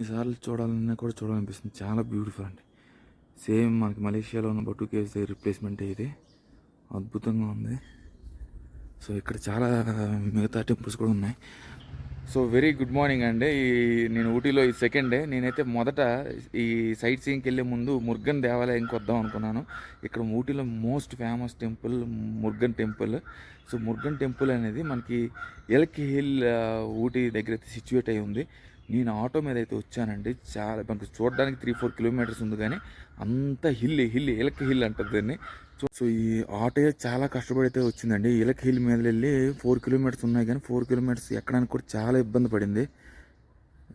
ఎన్నిసార్లు చూడాలన్నా కూడా చూడాలనిపిస్తుంది. చాలా బ్యూటిఫుల్ అండి. సేమ్ మనకి మలేషియాలో ఉన్న బట్టు కేవ్స్ రిప్లేస్మెంట్ ఇది అద్భుతంగా ఉంది. సో ఇక్కడ చాలా మిగతా టెంపుల్స్ కూడా ఉన్నాయి. సో వెరీ గుడ్ మార్నింగ్ అండి. ఈ నేను ఊటీలో ఈ సెకండ్ డే. నేనైతే మొదట ఈ సైట్ సీయింగ్కి వెళ్ళే ముందు మురుగన్ దేవాలయంకి వద్దాం అనుకున్నాను. ఇక్కడ ఊటీలో most famous temple Murugan temple so Murugan temple అనేది మనకి ఎల్కి హిల్ uh, ఊటీ దగ్గర అయితే సిచ్యువేట్ అయి ఉంది. నేను ఆటో మీద అయితే వచ్చానండి. చాలా మనకు చూడడానికి త్రీ ఫోర్ కిలోమీటర్స్ ఉంది కానీ అంత హిల్ హిల్ ఇలక హిల్ అంటుంది దాన్ని. సో ఈ ఆటో చాలా కష్టపడి అయితే వచ్చిందండి. ఇలక హిల్ మీద వెళ్ళి ఫోర్ కిలోమీటర్స్ ఉన్నాయి కానీ ఫోర్ కిలోమీటర్స్ ఎక్కడానికి కూడా చాలా ఇబ్బంది పడింది.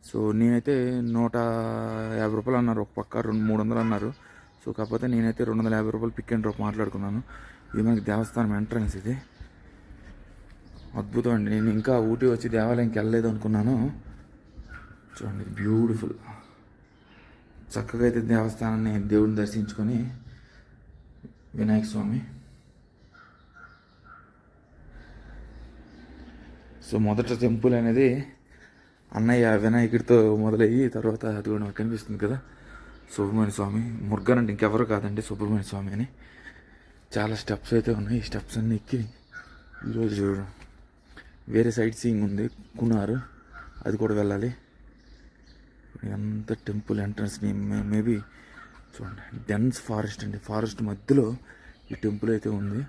సో నేనైతే నూట యాభై రూపాయలు అన్నారు. ఒక పక్క రెండు మూడు వందలు అన్నారు. సో కాకపోతే నేనైతే రెండు వందల యాభై రూపాయలు పిక్ అండ్ డ్రాప్ మాట్లాడుకున్నాను. ఇది మనకి దేవస్థానం ఎంట్రన్స్ ఇది. అద్భుతం అండి. నేను ఇంకా ఊటీ వచ్చి దేవాలయంకి వెళ్ళలేదు అనుకున్నాను. చూడండి బ్యూటిఫుల్ చక్కగా అయితే దేవస్థానాన్ని దేవుడిని దర్శించుకొని వినాయక స్వామి. సో మొదట టెంపుల్ అనేది అన్నయ్య వినాయకుడితో మొదలయ్యి తర్వాత అది కూడా కనిపిస్తుంది కదా సుబ్రహ్మణ్య స్వామి. మురుగన్ అంటే ఇంకెవరు కాదండి సుబ్రహ్మణ్య స్వామి అని. చాలా స్టెప్స్ అయితే ఉన్నాయి. ఈ స్టెప్స్ అన్నీ ఎక్కి ఈరోజు వేరే సైట్ సీయింగ్ ఉంది కున్నారు అది కూడా వెళ్ళాలి. ఎంత టెంపుల్ ఎంట్రన్స్ మేబీ చూడండి. డెన్స్ ఫారెస్ట్ అండి. ఫారెస్ట్ మధ్యలో ఈ టెంపుల్ అయితే ఉంది.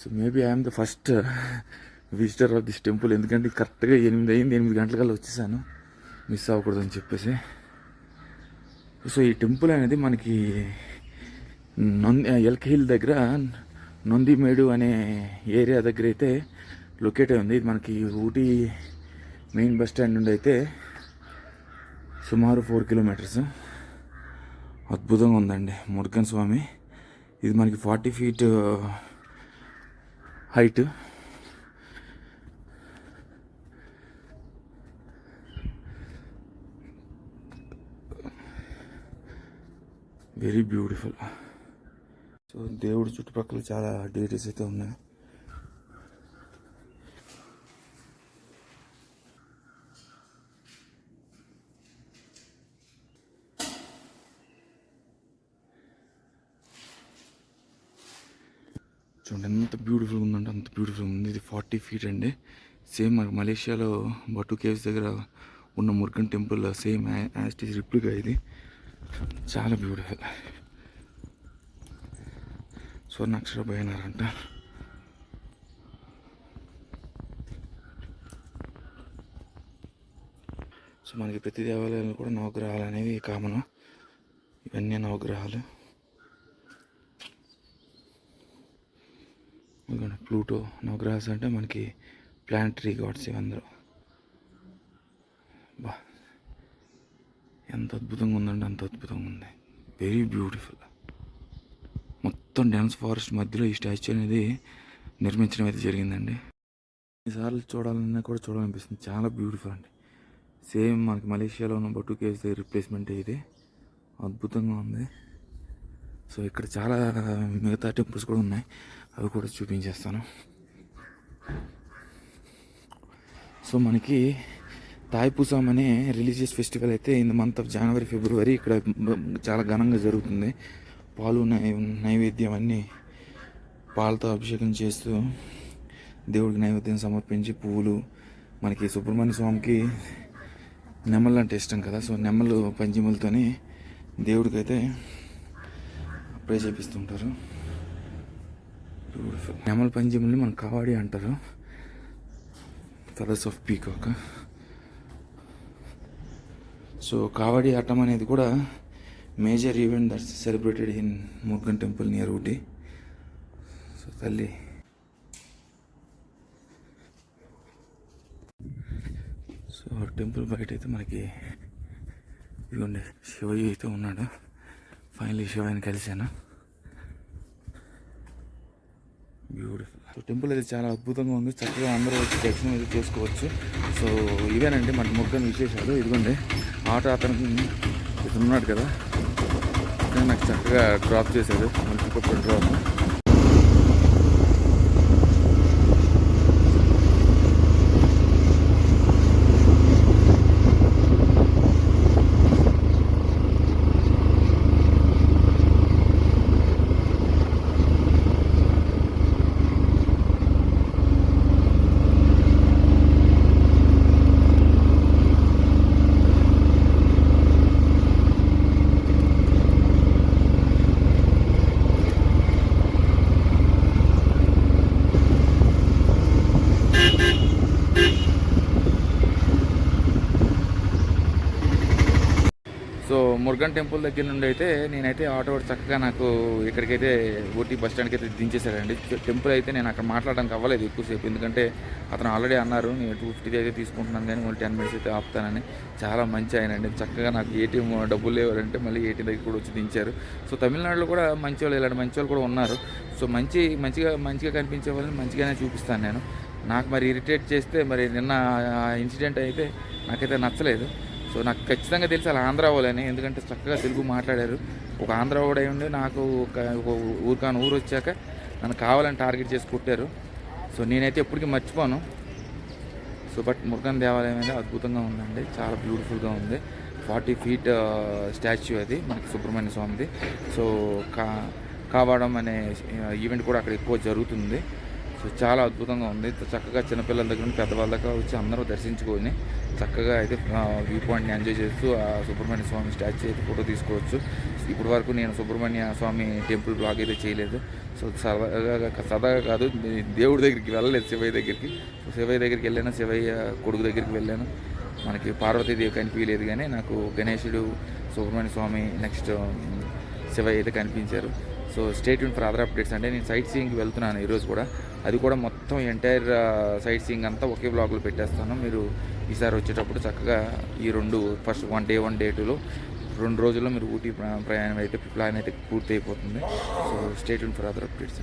So maybe I'm the first visitor of this temple. ఎందుకంటే కరెక్ట్గా ఎనిమిది అయింది ఎనిమిది గంటలకల్లా వచ్చేసాను. మిస్ అవ్వకూడదని చెప్పేసి. సో ఈ టెంపుల్ అనేది మనకి నంది ఎల్కహిల్ దగ్గర నొందిమేడు అనే ఏరియా దగ్గర అయితే లొకేట్ అయి ఉంది. ఇది మనకి ఊటీ మెయిన్ బస్ స్టాండ్ నుండి అయితే సుమారు ఫోర్ కిలోమీటర్స్. అద్భుతంగా ఉందండి. మురుగన్ స్వామి. ఇది మనకి forty feet height. Very beautiful. So దేవుడి చుట్టుపక్కల చాలా డీటెయిల్స్ అయితే ఉన్నాయి. చూడండి ఎంత బ్యూటిఫుల్ ఉందంటే అంత బ్యూటిఫుల్ ఉంది. ఇది ఫార్టీ ఫీట్ అండి. సేమ్ మనకి మలేషియాలో బటు కేవ్స్ దగ్గర ఉన్న Murugan temple same as is replica ఇది. చాలా బ్యూటిఫుల్ స్వర్ణాక్షర పోయినారంట సో మనకి ప్రతి దేవాలయంలో కూడా నవగ్రహాలు అనేవి కామన్. ఇవన్నీ నవగ్రహాలు. ప్లూటో నవగ్రహాస్ అంటే మనకి ప్లానటరీ గాడ్స్ ఇవందరూ. బా ఎంత అద్భుతంగా ఉందంటే అంత అద్భుతంగా ఉంది. వెరీ బ్యూటిఫుల్ మొత్తం డ్యాన్స్ ఫారెస్ట్ మధ్యలో ఈ స్టాచ్యూ అనేది నిర్మించడం అయితే జరిగిందండి. ఈసార్లు చూడాలన్నా కూడా చూడాలనిపిస్తుంది. చాలా బ్యూటిఫుల్ అండి. సేమ్ మనకి మలేషియాలో ఉన్న బట్టు కేవ్స్ రిప్లేస్మెంట్ ఇది అద్భుతంగా ఉంది. సో ఇక్కడ చాలా మిగతా టెంపుల్స్ కూడా ఉన్నాయి. అవి కూడా చూపించేస్తాను. సో మనకి తాయిపూసాం అనే రిలీజియస్ ఫెస్టివల్ అయితే in the month of January February ఇక్కడ చాలా ఘనంగా జరుగుతుంది. పాలు నై నైవేద్యం అన్నీ పాలతో అభిషేకం చేస్తూ దేవుడికి నైవేద్యం సమర్పించి పువ్వులు మనకి సుబ్రహ్మణ్య స్వామికి నెమ్మలు అంటే ఇష్టం కదా. సో నెమలు పంచములతోని దేవుడికి అయితే ప్రే చేపిస్తుంటారు బ్యూటిఫుల్ నెమల పంచముల్ని మనం కావాడి అంటారు. Feathers of peacock so kavadi attam అనేది కూడా major event that's celebrated in Murugan temple near Ooty. So తల్లి. సో టెంపుల్ బయట అయితే మనకి ఇదిగోండి శివయ్య అయితే ఉన్నాడు. ఫైనలీ శివయ్యని కలిశాను. బ్యూటిఫుల్ సో టెంపుల్ అయితే చాలా అద్భుతంగా ఉంది. చక్కగా అందరూ వచ్చి దర్శనం అయితే చేసుకోవచ్చు. సో ఇవేనండి మన ముగ్గని విశేషాలు. ఇదిగోండి ఆటో అతను ఉన్నాడు కదా. ఇతను నాకు చక్కగా డ్రాప్ చేశాడు. మంచి డ్రాప్ మురుగన్ టెంపుల్ దగ్గర నుండి అయితే నేనైతే ఆటో చక్కగా నాకు ఇక్కడికైతే ఊటీ బస్ స్టాండ్కి అయితే దించేశాడండి. టెంపుల్ అయితే నేను అక్కడ మాట్లాడడానికి అవ్వలేదు ఎక్కువసేపు. ఎందుకంటే అతను ఆల్రెడీ అన్నారు నేను టూ ఫిఫ్టీ అయితే తీసుకుంటున్నాను కానీ మళ్ళీ టెన్ మినిట్స్ అయితే ఆపుతానని. చాలా మంచి ఆయన అండి. చక్కగా నాకు ఏటీఎం డబ్బులు లేవాలంటే మళ్ళీ ఏటీఎం దగ్గర కూడా వచ్చి దించారు. సో తమిళనాడులో కూడా మంచి వాళ్ళు ఇలాంటి మంచి వాళ్ళు కూడా ఉన్నారు. సో మంచి మంచిగా మంచిగా కనిపించే వాళ్ళని మంచిగానే చూపిస్తాను నేను. నాకు మరి ఇరిటేట్ చేస్తే మరి నిన్న ఇన్సిడెంట్ అయితే నాకైతే నచ్చలేదు. సో నాకు ఖచ్చితంగా తెలుసు అలా ఆంధ్ర వాళ్ళని ఎందుకంటే చక్కగా తెలుగు మాట్లాడారు. ఒక ఆంధ్ర వాడు ఉండి నాకు ఒక ఒక ఊరికాని ఊరు వచ్చాక నన్ను కావాలని టార్గెట్ చేసి కొట్టారు. సో నేనైతే ఎప్పటికీ మర్చిపోను. సో బట్ మురుగన్ దేవాలయం అనేది అద్భుతంగా ఉందండి. చాలా బ్యూటిఫుల్గా ఉంది. ఫార్టీ ఫీట్ స్టాచ్యూ అది మనకి సుబ్రహ్మణ్య స్వామిది. సో కా కావడం అనే ఈవెంట్ కూడా అక్కడ ఎక్కువ జరుగుతుంది. సో చాలా అద్భుతంగా ఉంది. చక్కగా చిన్నపిల్లల దగ్గర నుండి పెద్దవాళ్ళ దాకా వచ్చి అందరూ దర్శించుకొని చక్కగా అయితే వ్యూ పాయింట్ని ఎంజాయ్ చేస్తూ ఆ సుబ్రహ్మణ్య స్వామి స్టాచ్యూ అయితే ఫోటో తీసుకోవచ్చు. ఇప్పటి వరకు నేను సుబ్రహ్మణ్య స్వామి టెంపుల్ బ్లాగ్ అయితే చేయలేదు. సో సరదాగా సరదాగా కాదు దేవుడి దగ్గరికి వెళ్ళలేదు శివయ్య దగ్గరికి. సో శివయ్య దగ్గరికి వెళ్ళాను శివయ్య కొడుకు దగ్గరికి వెళ్ళాను. మనకి పార్వతీదేవి కనిపించలేదు కానీ నాకు గణేశుడు సుబ్రహ్మణ్య స్వామి నెక్స్ట్ శివయ్య అయితే కనిపించారు. So stay for other updates అంటే నేను సైట్ సీయింగ్కి వెళ్తున్నాను ఈరోజు కూడా. అది కూడా మొత్తం ఎంటైర్ సైట్ సీయింగ్ అంతా ఒకే బ్లాగ్లో పెట్టేస్తాను. మీరు ఈసారి వచ్చేటప్పుడు చక్కగా ఈ రెండు first one day one day టూలో రెండు రోజుల్లో మీరు ఊటీ ప్ర- ప్రయాణం అయితే ప్లాన్ అయితే పూర్తి అయిపోతుంది so stay for other updates